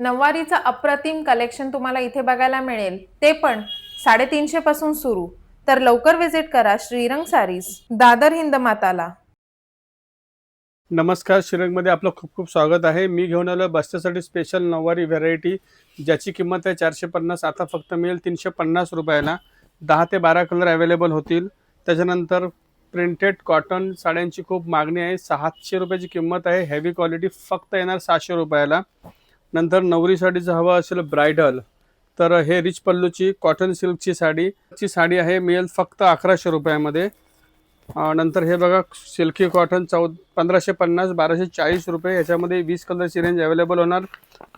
नऊवारीचं अप्रतिम कलेक्शन तुम्हाला इथे बघायला मिळेल. ते पण साडेतीनशे पासून सुरू. तर लवकर विजिट करा श्रीरंग सारीज दादर हिंद माताला. नमस्कार श्रीरंगमध्ये आपलं खूप खूप स्वागत आहे. मी घेऊन आलो बस्त्यासाठी स्पेशल नऊवारी व्हेरायटी ज्याची किंमत आहे चारशे पन्नास. आता फक्त मिळेल तीनशे पन्नास रुपयाला. दहा ते बारा कलर अवेलेबल होतील. त्याच्यानंतर प्रिंटेड कॉटन साड्यांची खूप मागणी आहे. सहाशे रुपयाची किंमत आहे. हेवी क्वालिटी फक्त येणार सहाशे रुपयाला. नंतर नवरीसाठीचं हवं असेल ब्रायडल तर हे रिच पल्लूची कॉटन सिल्कची साडी. ची साडी आहे मिळेल फक्त अकराशे रुपयामध्ये. नंतर हे बघा सिल्की कॉटन चौ पंधराशे पन्नास बाराशे चाळीस रुपये याच्यामध्ये वीस कलरची रेंज अवेलेबल होणार.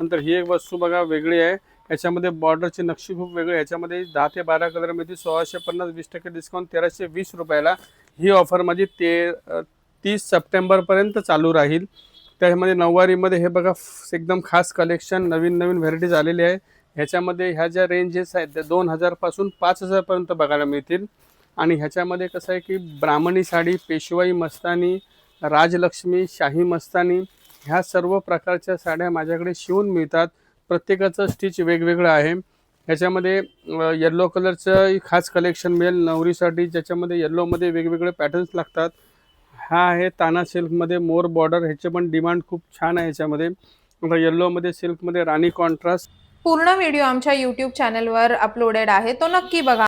नंतर ही एक वस्तू बघा वेगळी आहे. याच्यामध्ये बॉर्डरची नक्षी खूप वेगळी आहे. याच्यामध्ये दहा ते बारा कलरमध्ये सोळाशे पन्नास वीस टक्के डिस्काउंट तेराशे वीस रुपयाला ही ऑफर माझी ते तीस सप्टेंबरपर्यंत चालू राहील. त्यामध्ये नऊवारीमध्ये हे बघा एकदम खास कलेक्शन नवीन नवीन व्हरायटीज आलेली आहे. ह्याच्यामध्ये ह्या ज्या रेंजेस आहेत त्या दोन हजारपासून पाच हजारपर्यंत बघायला मिळतील. आणि ह्याच्यामध्ये कसं आहे की ब्राह्मणी साडी पेशवाई मस्तानी राजलक्ष्मी शाही मस्तानी ह्या सर्व प्रकारच्या साड्या माझ्याकडे शिवून मिळतात. प्रत्येकाचं स्टिच वेगवेगळं आहे. ह्याच्यामध्ये येल्लो कलरचं खास कलेक्शन मिळेल. नवरीसाठी ज्याच्यामध्ये येल्लोमध्ये वेगवेगळे पॅटर्न्स लागतात. हा आहे ताना सिल्कमध्ये मोर बॉर्डर. ह्याचे पण डिमांड खूप छान आहे ह्याच्यामध्ये आता येल्लोमध्ये सिल्कमध्ये राणी कॉन्ट्रास्ट पूर्ण व्हिडिओ आमच्या यूट्यूब चॅनलवर अपलोडेड आहे. तो नक्की बघा.